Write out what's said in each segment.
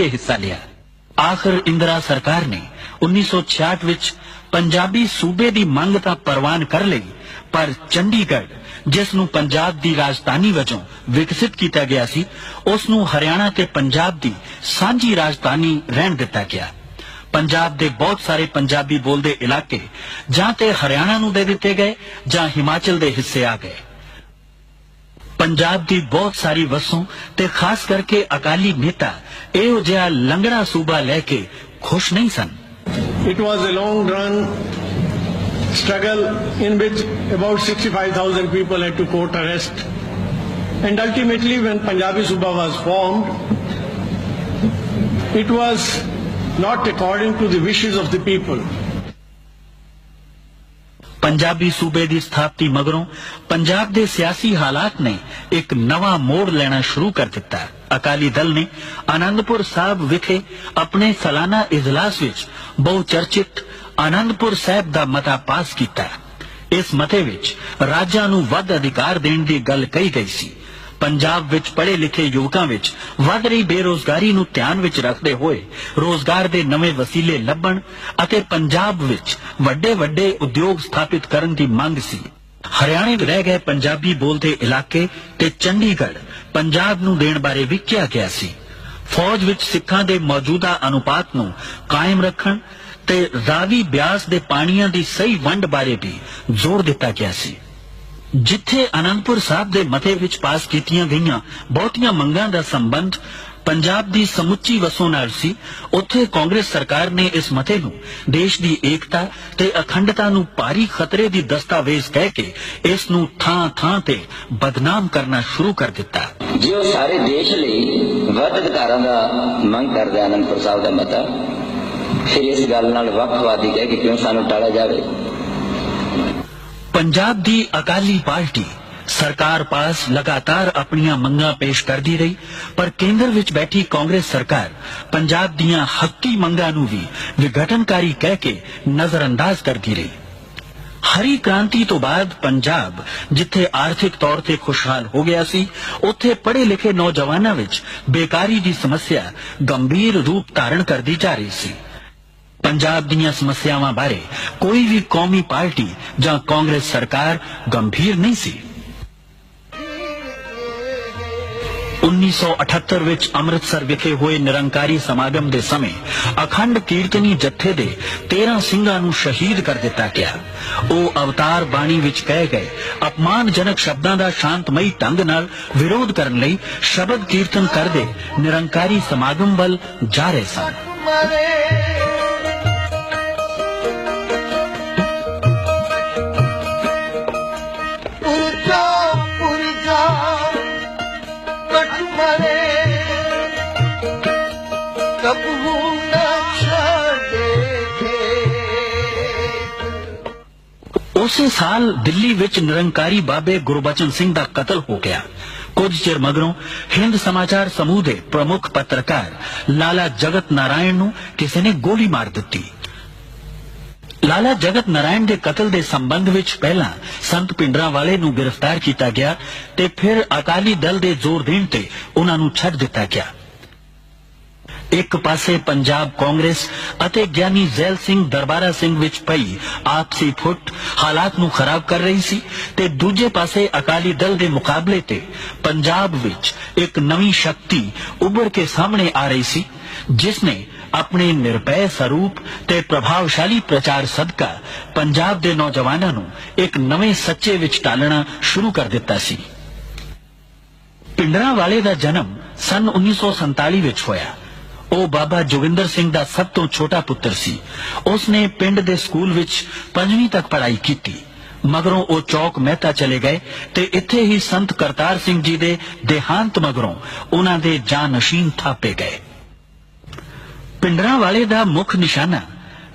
ਕੇ ਹਿੱਸਾ ਲਿਆ। ਆਖਰ ਇੰਦਰਾ ਸਰਕਾਰ ਨੇ 1966 ਵਿੱਚ ਪੰਜਾਬੀ ਸੂਬੇ ਦੀ ਮੰਗ ਤਾਂ ਪ੍ਰਵਾਨ ਕਰ ਲਈ, ਪਰ ਚੰਡੀਗੜ੍ਹ, ਜਿਸ ਨੂੰ ਪੰਜਾਬ ਦੀ ਰਾਜਧਾਨੀ ਵਜੋਂ ਵਿਕਸਿਤ ਕੀਤਾ ਗਿਆ ਸੀ, ਉਸ ਨੂੰ ਹਰਿਆਣਾ ਤੇ ਪੰਜਾਬ ਦੀ ਸਾਂਝੀ ਰਾਜਧਾਨੀ ਰਹਿਣ ਦਿੱਤਾ ਗਿਆ। ਪੰਜਾਬ ਦੇ ਬਹੁਤ ਸਾਰੇ ਪੰਜਾਬੀ ਬੋਲਦੇ ਇਲਾਕੇ ਜਾਂ ਤੇ ਹਰਿਆਣਾ ਨੂੰ ਦੇ ਦਿੱਤੇ ਗਏ ਜਾਂ ਹਿਮਾਚਲ ਦੇ ਹਿੱਸੇ ਆ ਗਏ। ਪੰਜਾਬ ਦੀ ਬਹੁਤ ਸਾਰੀ ਵਸੋਂ ਤੇ ਖਾਸ ਕਰਕੇ ਅਕਾਲੀ ਨੇਤਾ ਇਹੋ ਜਿਹਾ ਲੰਗੜਾ ਸੂਬਾ ਲੈ ਕੇ ਖੁਸ਼ ਨਹੀਂ ਸਨ It was a long run struggle in which about 65,000 people had to court arrest. And ultimately, when Punjabi Suba was formed, it was not according to the wishes of the people. Punjabi ਸੂਬੇ ਦੀ ਸਥਾਪਤੀ ਮਗਰੋਂ ਪੰਜਾਬ ਦੇ ਸਿਆਸੀ ਹਾਲਾਤ ਨੇ ਇੱਕ ਨਵਾਂ ਮੋੜ ਲੈਣਾ ਸ਼ੁਰੂ ਕਰ ਦਿੱਤਾ। ਅਕਾਲੀ ਦਲ ਨੇ ਆਨੰਦਪੁਰ ਸਾਹਿਬ ਵਿਖੇ ਆਪਣੇ ਸਾਲਾਨਾ ਇਜਲਾਸ ਵਿੱਚ ਬਹੁਚਰਚਿਤ ਆਨੰਦਪੁਰ ਸਾਹਿਬ ਦਾ ਮਤਾ ਪਾਸ ਕੀਤਾ। ਇਸ ਮਤੇ ਵਿੱਚ ਰਾਜਾਂ ਨੂੰ ਵੱਧ ਅਧਿਕਾਰ ਦੇਣ ਦੀ ਗੱਲ ਕਹੀ ਗਈ ਸੀ। ਪੰਜਾਬ ਵਿੱਚ ਪੜ੍ਹੇ ਲਿਖੇ ਯੁਵਕਾਂ ਵਿੱਚ ਵੱਧ ਰਹੀ ਬੇਰੋਜ਼ਗਾਰੀ ਨੂੰ ਧਿਆਨ ਵਿੱਚ ਰੱਖਦੇ ਹੋਏ ਰੋਜ਼ਗਾਰ ਦੇ ਨਵੇਂ ਵਸੀਲੇ ਲੱਭਣ ਅਤੇ ਪੰਜਾਬ ਵਿੱਚ ਵੱਡੇ ਵੱਡੇ ਉਦਯੋਗ ਸਥਾਪਿਤ ਕਰਨ ਦੀ ਮੰਗ ਸੀ। ਹਰਿਆਣੇ ਵਿੱਚ ਰਹਿ ਗਏ ਪੰਜਾਬੀ ਬੋਲਦੇ ਇਲਾਕੇ ਤੇ ਚੰਡੀਗੜ੍ਹ ਪੰਜਾਬ ਨੂੰ ਦੇਣ ਬਾਰੇ ਵੀ ਕਿਹਾ ਗਿਆ ਸੀ। ਫੌਜ ਵਿੱਚ ਸਿੱਖਾਂ ਦੇ ਮੌਜੂਦਾ ਅਨੁਪਾਤ ਨੂੰ ਕਾਇਮ ਰੱਖਣ ਤੇ ਰਾਵੀ ਬਿਆਸ ਦੇ ਪਾਣੀਆਂ ਦੀ ਸਹੀ ਵੰਡ ਬਾਰੇ ਵੀ ਜ਼ੋਰ ਦਿੱਤਾ ਗਿਆ ਸੀ। ਜਿੱਥੇ ਅਨੰਦਪੁਰ ਸਾਹਿਬ ਦੇ ਮਤੇ ਵਿੱਚ ਪਾਸ ਕੀਤੀਆਂ ਗਈਆਂ ਬਹੁਤੀਆਂ ਮੰਗਾਂ ਦਾ ਸੰਬੰਧ ਪੰਜਾਬ ਦੀ ਸਮੁੱਚੀ ਵਸੋਂ ਨਾਲ ਸੀ, ਉੱਥੇ ਕਾਂਗਰਸ ਸਰਕਾਰ ਨੇ ਇਸ ਮਤੇ ਨੂੰ ਦੇਸ਼ ਦੀ ਏਕਤਾ ਤੇ ਅਖੰਡਤਾ ਨੂੰ ਭਾਰੀ ਖਤਰੇ ਦੀ ਦਸਤਾਵੇਜ਼ ਕਹਿ ਕੇ ਇਸ ਨੂੰ ਥਾਂ-ਥਾਂ ਤੇ ਬਦਨਾਮ ਕਰਨਾ ਸ਼ੁਰੂ ਕਰ ਦਿੱਤਾ। ਜੇ ਉਹ ਸਾਰੇ ਦੇਸ਼ ਲਈ ਵੱਧ ਅਧਿਕਾਰਾਂ ਦਾ ਮੰਗ ਕਰਦਾ ਅਨੰਦਪੁਰ ਸਾਹਿਬ ਦਾ ਮਤਾ ਫਿਰ ਇਸ ਗੱਲ ਨਾਲ ਵੱਖਵਾਦੀ ਕਹਿ ਕੇ ਕਿਉਂ ਸਾਨੂੰ ਟਾਲਾ ਜਾਵੇ? ਪੰਜਾਬ ਦੀ ਅਕਾਲੀ ਪਾਰਟੀ ਸਰਕਾਰ ਪਾਸ ਲਗਾਤਾਰ ਆਪਣੀਆਂ ਮੰਗਾਂ ਪੇਸ਼ ਕਰਦੀ ਰਹੀ, ਪਰ ਕੇਂਦਰ ਵਿੱਚ ਬੈਠੀ ਕਾਂਗਰਸ ਸਰਕਾਰ ਪੰਜਾਬ ਦੀਆਂ ਹੱਕੀ ਮੰਗਾਂ ਨੂੰ ਵੀ ਵਿਘਟਨਕਾਰੀ ਕਹਿ ਕੇ ਨਜ਼ਰਅੰਦਾਜ਼ ਕਰਦੀ ਰਹੀ। ਹਰੀ ਕ੍ਰਾਂਤੀ ਤੋਂ ਬਾਅਦ ਪੰਜਾਬ, ਜਿੱਥੇ ਆਰਥਿਕ ਤੌਰ ਤੇ ਖੁਸ਼ਹਾਲ ਹੋ ਗਿਆ ਸੀ, ਉੱਥੇ ਪੜ੍ਹੇ ਲਿਖੇ ਨੌਜਵਾਨਾਂ ਵਿੱਚ ਬੇਕਾਰੀ ਦੀ ਸਮੱਸਿਆ ਗੰਭੀਰ ਰੂਪ ਧਾਰਨ ਕਰਦੀ ਜਾ ਰਹੀ ਸੀ। ਪੰਜਾਬ ਦੀਆਂ ਸਮੱਸਿਆਵਾਂ ਬਾਰੇ ਕੋਈ ਵੀ ਕੌਮੀ ਪਾਰਟੀ ਜਾਂ ਕਾਂਗਰਸ ਸਰਕਾਰ ਗੰਭੀਰ ਨਹੀਂ ਸੀ। 1978 ਵਿੱਚ ਅੰਮ੍ਰਿਤਸਰ ਵਿਖੇ ਹੋਏ ਨਿਰੰਕਾਰੀ ਸਮਾਗਮ ਦੇ ਸਮੇਂ ਅਖੰਡ ਕੀਰਤਨੀ ਜੱਥੇ ਦੇ 13 ਸਿੰਘਾਂ ਨੂੰ ਸ਼ਹੀਦ ਕਰ ਦਿੱਤਾ ਗਿਆ। ਉਹ ਅਵਤਾਰ ਬਾਣੀ ਵਿੱਚ ਕਹੇ ਗਏ ਅਪਮਾਨਜਨਕ ਸ਼ਬਦਾਂ ਦਾ ਸ਼ਾਂਤਮਈ ਢੰਗ ਨਾਲ ਵਿਰੋਧ ਕਰਨ ਲਈ ਸ਼ਬਦ ਕੀਰਤਨ ਕਰਦੇ ਨਿਰੰਕਾਰੀ ਸਮਾਗਮ ਵੱਲ ਜਾ ਰਹੇ ਸਨ। ਕਬਹੂ ਨਾ ਛੱਡੇ ਉਸੇ ਸਾਲ ਦਿੱਲੀ ਵਿੱਚ ਨਿਰੰਕਾਰੀ ਬਾਬੇ ਗੁਰਬਚਨ ਸਿੰਘ ਦਾ ਕਤਲ ਹੋ ਗਿਆ ਕੁਝ ਚਿਰ ਮਗਰੋਂ ਹਿੰਦ ਸਮਾਚਾਰ ਸਮੂਹ ਦੇ ਪ੍ਰਮੁੱਖ ਪੱਤਰਕਾਰ ਲਾਲਾ ਜਗਤ ਨਾਰਾਇਣ ਨੂੰ ਕਿਸੇ ਨੇ ਗੋਲੀ ਮਾਰ ਦਿੱਤੀ ਲਾਲਾ ਜਗਤ ਨਾਰਾਇਣ ਦੇ ਕਤਲ ਦੇ ਸੰਬੰਧ ਵਿੱਚ ਪਹਿਲਾਂ ਸੰਤ ਪਿੰਡਰਾਂ ਵਾਲੇ ਨੂੰ ਗ੍ਰਿਫਤਾਰ ਕੀਤਾ ਗਿਆ ਤੇ ਫਿਰ ਅਕਾਲੀ ਦਲ ਦੇ ਜ਼ੋਰ ਦੇਣ ਤੇ ਉਹਨਾਂ ਨੂੰ ਛੱਡ ਦਿੱਤਾ ਗਿਆ ਇੱਕ ਪਾਸੇ ਪੰਜਾਬ ਕਾਂਗਰਸ ਅਤੇ ਗਿਆਨੀ ਜ਼ੈਲ ਸਿੰਘ ਦਰਬਾਰਾ ਸਿੰਘ ਵਿੱਚ ਪਈ ਆਪਸੀ ਫੁੱਟ ਹਾਲਾਤ ਨੂੰ ਖਰਾਬ ਕਰ ਰਹੀ ਸੀ ਤੇ ਦੂਜੇ ਪਾਸੇ ਅਕਾਲੀ ਦਲ ਦੇ ਮੁਕਾਬਲੇ ਤੇ ਪੰਜਾਬ ਵਿੱਚ ਇੱਕ ਨਵੀਂ ਸ਼ਕਤੀ ਉੱਭਰ ਕੇ ਸਾਹਮਣੇ ਆ ਰਹੀ ਸੀ, ਜਿਸ ਨੇ ਆਪਣੇ ਨਿਰਭੈ ਸਰੂਪ ਤੇ ਪ੍ਰਭਾਵਸ਼ਾਲੀ ਪ੍ਰਚਾਰ ਸਦਕਾ ਪੰਜਾਬ ਦੇ ਨੌਜਵਾਨਾਂ ਨੂੰ ਇੱਕ ਨਵੇਂ ਸੱਚੇ ਵਿੱਚ ਟਾਲਣਾ ਸ਼ੁਰੂ ਕਰ ਦਿੱਤਾ ਸੀ। ਪਿੰਡਰਾਂ ਵਾਲੇ ਦਾ ਜਨਮ ਸਨ 1947 ਵਿੱਚ ਹੋਇਆ। ਉਹ ਬਾਬਾ ਜੋਗਿੰਦਰ ਸਿੰਘ ਦਾ ਸਭ ਤੋਂ ਛੋਟਾ ਪੁੱਤਰ ਸੀ। ਉਸ ਨੇ ਪਿੰਡ ਦੇ ਸਕੂਲ ਵਿੱਚ ਪੰਜਵੀਂ ਤੱਕ ਪੜ੍ਹਾਈ ਕੀਤੀ। ਮਗਰੋਂ ਉਹ ਚੌਕ ਮਹਿਤਾ ਚਲੇ ਗਏ ਤੇ ਇੱਥੇ ਹੀ ਸੰਤ ਕਰਤਾਰ ਸਿੰਘ ਜੀ ਦੇ ਦੇਹਾਂਤ ਮਗਰੋਂ ਉਹਨਾਂ ਦੇ ਜਾਨਸ਼ੀਨ ਥਾਪੇ ਗਏ। ਪਿੰਡਰਾਂ ਵਾਲੇ ਦਾ ਮੁੱਖ ਨਿਸ਼ਾਨਾ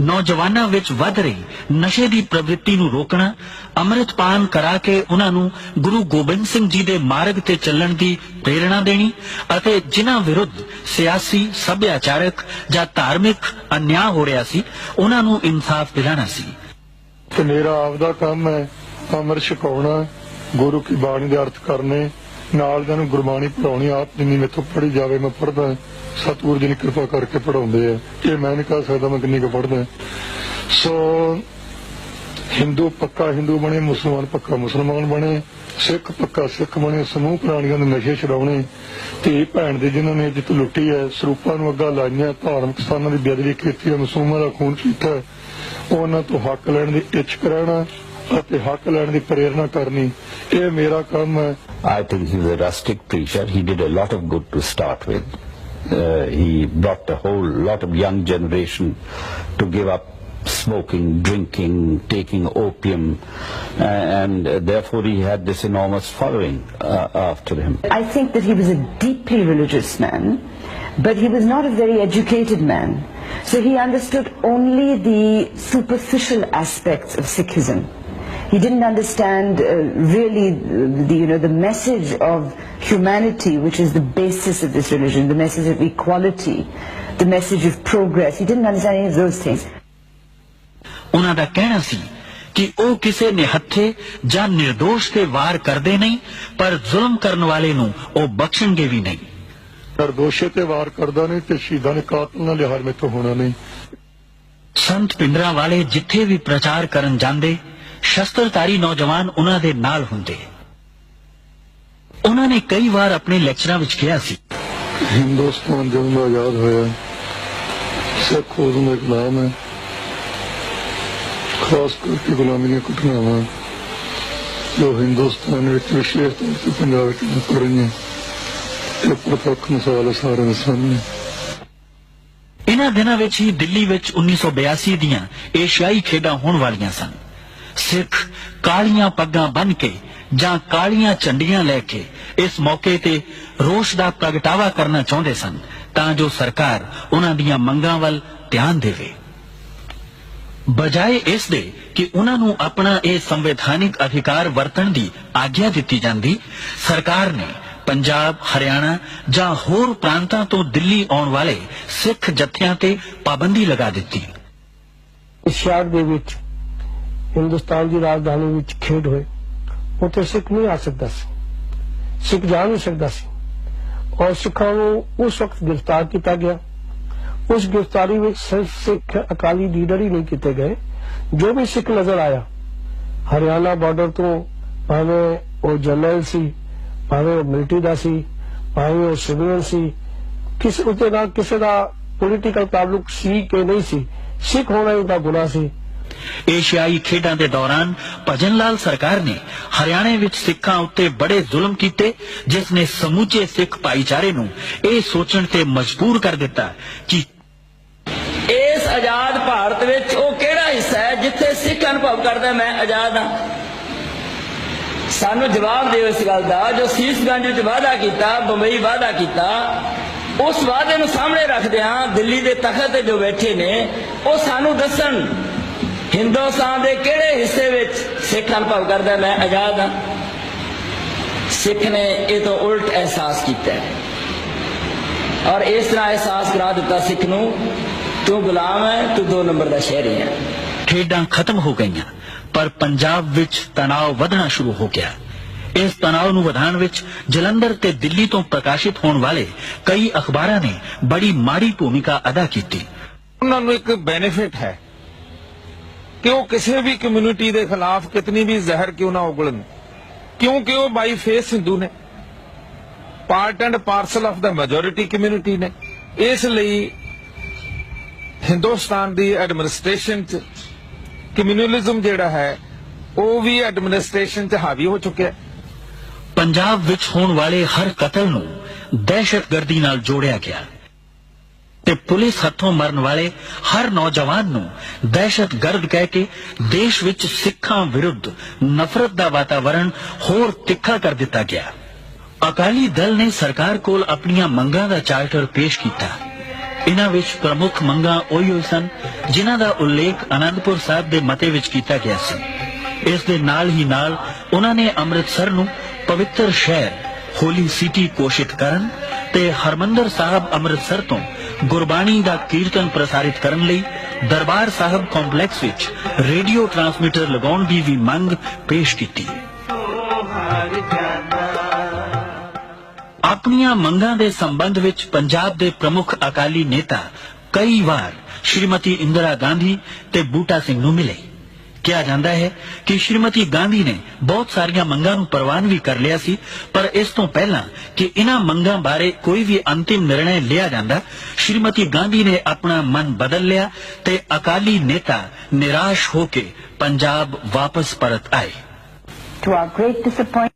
ਨੌਜਵਾਨਾਂ ਵਿੱਚ ਵੱਧ ਰਹੀ ਨਸ਼ੇ ਦੀ ਪ੍ਰਵਿਰਤੀ ਨੂੰ ਰੋਕਣਾ, ਅੰਮ੍ਰਿਤਪਾਨ ਕਰਾ ਕੇ ਉਹਨਾਂ ਨੂੰ ਗੁਰੂ ਗੋਬਿੰਦ ਸਿੰਘ ਜੀ ਦੇ ਮਾਰਗ ਤੇ ਚੱਲਣ ਦੀ ਪ੍ਰੇਰਣਾ ਦੇਣੀ ਅਤੇ ਜਿਨ੍ਹਾਂ ਵਿਰੁੱਧ ਸਿਆਸੀ, ਸੱਭਿਆਚਾਰਕ ਜਾਂ ਧਾਰਮਿਕ ਅਨਿਆਂ ਹੋ ਰਿਹਾ ਸੀ, ਉਹਨਾਂ ਨੂੰ ਇਨਸਾਫ ਦਿਲਾਣਾ ਸੀ। ਤੇ ਮੇਰਾ ਆਪਦਾ ਕੰਮ ਹੈ ਅਮਰ ਛਕਾਉਣਾ, ਗੁਰੂ ਕੀ ਬਾਣੀ ਦੇ ਅਰਥ ਕਰਨੇ, ਨਾਲ ਦੇ ਨੂੰ ਗੁਰਬਾਣੀ ਪੜਾਉਣੀ ਆਪ ਜਿੰਨੀ ਮੇਥੋਂ ਪੜ੍ਹੀ ਜਾਵੇ ਮੈਂ ਪੜ੍ਹਦਾ। ਸਤਿਗੁਰੂ ਜੀ ਨੇ ਕਿਰਪਾ ਕਰਕੇ ਪੜਾਉਂਦੇ ਆ ਇਹ ਮੈਂ ਨਹੀਂ ਕਹਿ ਸਕਦਾ ਮੈਂ ਕਿੰਨੀ ਕੁ ਪੜਦਾ ਸੋ ਹਿੰਦੂ ਪੱਕਾ ਹਿੰਦੂ ਬਣੇ ਮੁਸਲਮਾਨ ਪੱਕਾ ਮੁਸਲਮਾਨ ਬਣੇ ਸਿੱਖ ਪੱਕਾ ਸਿੱਖ ਬਣੇ ਸਮੂਹ ਪ੍ਰਾਣੀਆਂ ਦੇ ਨਸ਼ੇ ਛਡਾਉਣੇ ਤੇ ਭੈਣ ਦੇ ਜਿਨ੍ਹਾਂ ਨੇ ਜਿੱਤ ਲੁੱਟੀ ਹੈ ਸਰੂਪਾਂ ਨੂੰ ਅੱਗਾ ਲਾਈਆਂ ਧਾਰਮਿਕ ਸਥਾਨਾਂ ਦੀ ਬੇਅਦਬੀ ਕੀਤੀ ਹੈ ਮਾਸੂਮਾਂ ਦਾ ਖੂਨ ਪੀਤਾ ਹੈ, ਉਹਨਾਂ ਤੋਂ ਹੱਕ ਲੈਣ ਦੀ ਇੱਛਕ ਰਹਿਣਾ ਅਤੇ ਹੱਕ ਲੈਣ ਦੀ ਪ੍ਰੇਰਣਾ ਕਰਨੀ ਇਹ ਮੇਰਾ ਕੰਮ ਹੈ I think he was a rustic preacher. He did a lot of good to start with. Uh, he brought a whole lot of young generation to give up smoking, drinking, taking opium, uh, and uh, therefore he had this enormous following uh, after him. I think that he was a deeply religious man, but he was not a very educated man. So he understood only the superficial aspects of Sikhism. He didn't understand uh, really the, you know, the message of humanity, which is the basis of this religion, the message of equality, the message of progress. He didn't understand any of those things. ਉਹਨਾਂ ਦਾ ਕਹਿਣਾ ਸੀ ਕਿ ਉਹ ਕਿਸੇ ਨਿਹੱਥੇ ਜਾਂ નિર્ਦੋਸ਼ ਤੇ ਵਾਰ ਕਰਦੇ ਨਹੀਂ ਪਰ ਜ਼ੁਲਮ ਕਰਨ ਵਾਲੇ ਨੂੰ ਉਹ ਬਖਸ਼ਣਗੇ ਵੀ ਨਹੀਂ ਨਿਰਦੋਸ਼ੇ ਤੇ ਵਾਰ ਕਰਦਾ ਨਹੀਂ ਤੇ ਸ਼ਹੀਦਾਂ ਦੇ ਕਾਤਲ ਨਾਲ ਲਿਹਾਜ਼ ਮੇਥੋਂ ਹੋਣਾ ਨਹੀਂ ਸੰਤ ਪਿੰਡਰਾਂ ਵਾਲੇ ਜਿੱਥੇ ਵੀ ਪ੍ਰਚਾਰ ਕਰਨ ਜਾਂਦੇ ਸ਼ਸਤਰਧਾਰੀ ਨੌਜਵਾਨ ਉਹਨਾਂ ਦੇ ਨਾਲ ਹੁੰਦੇ। ਉਹਨਾਂ ਨੇ ਕਈ ਵਾਰ ਆਪਣੇ ਲੈਕਚਰਾਂ ਵਿੱਚ ਕਿਹਾ ਸੀ। ਹਿੰਦੁਸਤਾਨ ਜਦੋਂ ਆਜ਼ਾਦ ਹੋਇਆ। ਸਿੱਖ ਉਦੋਂ ਦਾ ਇੱਕ ਨਾਮ ਹੈ। ਖਾਸ ਕਰਕੇ ਗੁਲਾਮੀ ਦੀਆਂ ਘਟਨਾਵਾਂ ਜੋ ਹਿੰਦੁਸਤਾਨ ਵਿੱਚ ਵਿਸ਼ੇਸ਼ ਤੌਰ ਤੇ ਪੰਜਾਬ ਵਿੱਚ ਵਾਪਰ ਰਹੀਆਂ ਪ੍ਰਤੱਖ ਮਿਸਾਲ ਹੈ ਸਾਰਿਆਂ ਦੇ ਸਾਹਮਣੇ। ਇਹਨਾਂ ਦਿਨਾਂ ਵਿੱਚ ਹੀ ਦਿੱਲੀ ਵਿੱਚ 1982 ਦੀਆਂ ਏਸ਼ੀਆਈ ਖੇਡਾਂ ਹੋਣ ਵਾਲੀਆਂ ਸਨ। ਸਿੱਖ ਕਾਲੀਆਂ ਪੱਗਾਂ ਬੰਨ ਕੇ ਜਾਂ ਕਾਲੀਆਂ ਝੰਡੀਆਂ ਲੈ ਕੇ ਇਸ ਮੌਕੇ ਤੇ ਰੋਸ਼ ਦਾ ਪ੍ਰਗਟਾਵਾ ਕਰਨਾ ਚਾਹੁੰਦੇ ਸਨ ਤਾਂ ਜੋ ਸਰਕਾਰ ਉਹਨਾਂ ਦੀਆਂ ਮੰਗਾਂ ਵੱਲ ਧਿਆਨ ਦੇਵੇ। ਬਜਾਏ ਇਸ ਦੇ ਕਿ ਉਹਨਾਂ ਨੂੰ ਆਪਣਾ ਇਹ ਸੰਵਿਧਾਨਿਕ ਅਧਿਕਾਰ ਵਰਤਣ ਦੀ ਆਗਿਆ ਦਿੱਤੀ ਜਾਂਦੀ, ਸਰਕਾਰ ਨੇ ਪੰਜਾਬ, ਹਰਿਆਣਾ ਜਾਂ ਹੋਰ ਪ੍ਰਾਂਤਾਂ ਤੋਂ ਦਿੱਲੀ ਆਉਣ ਵਾਲੇ ਸਿੱਖ ਜਥਿਆਂ ਤੇ ਪਾਬੰਦੀ ਲਗਾ ਦਿੱਤੀ। ਇਸ ਸ਼ਹਿਰ ਦੇ ਵਿੱਚ ਹਿੰਦੁਸਤਾਨ ਦੀ ਰਾਜਧਾਨੀ ਵਿੱਚ ਖੇਡ ਹੋਏ। ਉੱਥੇ ਸਿੱਖ ਨਹੀਂ ਆ ਸਕਦਾ ਸੀ। ਸਿੱਖ ਜਾ ਨਹੀਂ ਸਕਦਾ ਸੀ। ਔਰ ਸਿੱਖਾਂ ਨੂੰ ਉਸ ਵਕਤ ਗ੍ਰਿਫਤਾਰ ਕੀਤਾ ਗਿਆ। ਉਸ ਗ੍ਰਿਫਤਾਰੀ ਵਿੱਚ ਸਿਰਫ ਸਿੱਖ ਅਕਾਲੀ ਲੀਡਰ ਹੀ ਨਹੀਂ ਕੀਤੇ ਗਏ। ਜੋ ਵੀ ਸਿੱਖ ਨਜ਼ਰ ਆਇਆ, ਹਰਿਆਣਾ ਬਾਰਡਰ ਤੋਂ ਭਾਵੇਂ ਉਹ ਜਰਨੈਲ ਸੀ, ਭਾਵੇਂ ਉਹ ਮਿਲਟਰੀ ਦਾ ਸੀ, ਭਾਵੇਂ ਉਹ ਸਿਵਲ ਸੀ, ਕਿਸੇ ਉੱਤੇ ਨਾ ਕਿਸੇ ਦਾ ਪੋਲੀਟੀਕਲ ਤਾਲੁਕ ਸੀ ਕਿ ਨਹੀਂ ਸੀ, ਸਿੱਖ ਹੋਣਾ ਹੀ ਗੁਨਾਹ ਸੀ। ਏਸ਼ੀਆਈ ਖੇਡਾਂ ਦੇ ਦੌਰਾਨ ਭਜਨ ਲਾਲ ਸਰਕਾਰ ਨੇ ਹਰਿਆਣੇ ਵਿੱਚ ਸਿੱਖਾਂ ਉੱਤੇ ਬੜੇ ਜ਼ੁਲਮ ਕੀਤੇ, ਜਿਸ ਨੇ ਸਮੁੱਚੇ ਸਿੱਖ ਭਾਈਚਾਰੇ ਨੂੰ ਇਹ ਸੋਚਣ ਤੇ ਮਜਬੂਰ ਕਰ ਦਿੱਤਾ ਕਿ ਇਸ ਆਜ਼ਾਦ ਭਾਰਤ ਵਿੱਚ ਉਹ ਕਿਹੜਾ ਹਿੱਸਾ ਹੈ ਜਿੱਥੇ ਸਿੱਖ ਅਨੁਭਵ ਕਰਦਾ ਮੈਂ ਆਜ਼ਾਦ ਹਾਂ। ਸਾਨੂੰ ਜਵਾਬ ਦਿਓ ਇਸ ਗੱਲ ਦਾ, ਜੋ ਸੀਸਗੰਜ ਵਿੱਚ ਵਾਅਦਾ ਕੀਤਾ, ਬੰਬਈ ਵਾਅਦਾ ਕੀਤਾ, ਉਸ ਵਾਅਦੇ ਨੂੰ ਸਾਹਮਣੇ ਰੱਖਦੇ ਹਾਂ ਦਿੱਲੀ ਦੇ ਤਖਤ ਤੇ ਜੋ ਬੈਠੇ ਨੇ, ਉਹ ਸਾਨੂੰ ਦੱਸਣ ਹਿੰਦੁਸਤਾਨ ਦੇ ਕਿਹੜੇ ਹਿੱਸੇ ਵਿੱਚ ਸਿੱਖ ਅਨੁਭਵ ਕਰਦਾ ਮੈਂ ਆਜ਼ਾਦ ਹਾਂ। ਸਿੱਖ ਨੇ ਇਹ ਤੋਂ ਉਲਟ ਅਹਿਸਾਸ ਕੀਤਾ ਹੈ। ਔਰ ਇਸ ਤਰ੍ਹਾਂ ਅਹਿਸਾਸ ਕਰਾ ਦਿੱਤਾ ਸਿੱਖ ਨੂੰ ਤੂੰ ਗੁਲਾਮ ਹੈ ਤੂੰ ਦੋ ਨੰਬਰ ਦਾ ਸ਼ਹਿਰੀ ਹੈ। ਖੇਡਾਂ ਖਤਮ ਹੋ ਗਈਆਂ ਪਰ ਪੰਜਾਬ ਵਿੱਚ ਤਣਾਅ ਵਧਣਾ ਸ਼ੁਰੂ ਹੋ ਗਿਆ। ਇਸ ਤਣਾਅ ਨੂੰ ਵਧਾਉਣ ਵਿੱਚ ਜਲੰਧਰ ਤੇ ਦਿੱਲੀ ਤੋਂ ਪ੍ਰਕਾਸ਼ਿਤ ਹੋਣ ਵਾਲੇ ਕਈ ਅਖਬਾਰਾਂ ਨੇ ਬੜੀ ਮਾੜੀ ਭੂਮਿਕਾ ਅਦਾ ਕੀਤੀ। ਉਹਨਾਂ ਨੂੰ ਇੱਕ ਬੈਨੀਫਿਟ ਹੈ। ਕਿ ਉਹ ਕਿਸੇ ਵੀ ਕਮਿਊਨਿਟੀ ਦੇ ਖਿਲਾਫ ਕਿਤਨੀ ਵੀ ਜ਼ਹਿਰ ਕਿਉਂ ਨਾ ਉਗਲਣ। ਕਿਉਂਕਿ ਉਹ ਬਾਈ ਫੇਸ ਹਿੰਦੂ ਨੇ। Part and parcel of the majority community ਨੇ। ਇਸ ਲਈ ਹਿੰਦੁਸਤਾਨ ਦੀ ਐਡਮਿਨਿਸਟ੍ਰੇਸ਼ਨ ਚ ਕਮਿਊਨਲਿਜ਼ਮ ਜਿਹੜਾ ਹੈ, ਉਹ ਵੀ ਐਡਮਿਨਿਸਟ੍ਰੇਸ਼ਨ ਚ ਹਾਵੀ ਹੋ ਚੁੱਕਿਆ ਹੈ। ਪੰਜਾਬ ਵਿੱਚ ਹੋਣ ਵਾਲੇ ਹਰ ਕਤਲ ਨੂੰ ਦਹਿਸ਼ਤਗਰਦੀ ਨਾਲ ਜੋੜਿਆ ਗਿਆ। ਤੇ ਪੁਲਿਸ ਹੱਥੋਂ ਮਰਨ ਵਾਲੇ ਹਰ ਨੌਜਵਾਨ ਨੂੰ ਦਹਿਸ਼ਤਗਰਦ ਕਹਿ ਕੇ ਦੇਸ਼ ਵਿੱਚ ਸਿੱਖਾਂ ਵਿਰੁੱਧ ਨਫ਼ਰਤ ਦਾ ਵਾਤਾਵਰਣ ਹੋਰ ਤਿੱਖਾ ਕਰ ਦਿੱਤਾ ਗਿਆ। ਅਕਾਲੀ ਦਲ ਨੇ ਸਰਕਾਰ ਕੋਲ ਆਪਣੀਆਂ ਮੰਗਾਂ ਦਾ ਚਾਰਟਰ ਪੇਸ਼ ਕੀਤਾ। ਇਹਨਾਂ ਵਿੱਚ ਪ੍ਰਮੁੱਖ ਮੰਗਾਂ ਉਹੀ ਸਨ ਜਿਨ੍ਹਾਂ ਦਾ ਉਲੇਖ ਅਨੰਦਪੁਰ ਸਾਹਿਬ ਦੇ ਮਤੇ ਵਿੱਚ ਕੀਤਾ ਗਿਆ ਸੀ। ਇਸ ਦੇ ਨਾਲ ਹੀ ਨਾਲ ਉਹਨਾਂ ਨੇ ਅੰਮ੍ਰਿਤਸਰ ਨੂੰ ਪਵਿੱਤਰ ਸ਼ਹਿਰ ਹੋਲੀ ਸਿਟੀ ਘੋਸ਼ਿਤ ਕਰਨ ਤੇ ਹਰਮੰਦਰ ਸਾਹਿਬ ਅੰਮ੍ਰਿਤਸਰ ਤੋਂ ਗੁਰਬਾਣੀ ਦਾ ਕੀਰਤਨ ਪ੍ਰਸਾਰਿਤ ਕਰਨ ਲਈ ਦਰਬਾਰ ਸਾਹਿਬ ਕੰਪਲੈਕਸ ਵਿੱਚ ਰੇਡੀਓ ਟਰਾਂਸਮਿਟਰ ਲਗਾਉਣ ਦੀ ਵੀ ਮੰਗ ਪੇਸ਼ ਕੀਤੀ। ਆਪਣੀਆਂ ਮੰਗਾਂ ਦੇ ਸੰਬੰਧ ਵਿੱਚ ਪੰਜਾਬ ਦੇ ਪ੍ਰਮੁੱਖ ਅਕਾਲੀ ਨੇਤਾ ਕਈ ਵਾਰ ਸ਼੍ਰੀਮਤੀ ਇੰਦਰਾ ਗਾਂਧੀ ਤੇ ਬੂਟਾ ਸਿੰਘ ਨੂੰ ਮਿਲੇ। ਕਿਹਾ ਜਾਂਦਾ ਹੈ ਕਿ ਸ਼੍ਰੀਮਤੀ ਗਾਂਧੀ ਨੇ ਬਹੁਤ ਸਾਰੀਆਂ ਮੰਗਾਂ ਨੂੰ ਪ੍ਰਵਾਨ ਵੀ ਕਰ ਲਿਆ ਸੀ ਪਰ ਇਸ ਤੋਂ ਪਹਿਲਾਂ ਕਿ ਇਹਨਾਂ ਮੰਗਾਂ ਬਾਰੇ ਕੋਈ ਵੀ ਅੰਤਿਮ ਨਿਰਣੈ ਲਿਆ ਜਾਂਦਾ ਸ਼੍ਰੀਮਤੀ ਗਾਂਧੀ ਨੇ ਆਪਣਾ ਮਨ ਬਦਲ ਲਿਆ ਤੇ ਅਕਾਲੀ ਨੇਤਾ ਨਿਰਾਸ਼ ਹੋ ਕੇ ਪੰਜਾਬ ਵਾਪਸ ਪਰਤ ਆਏ। To our great disappointment,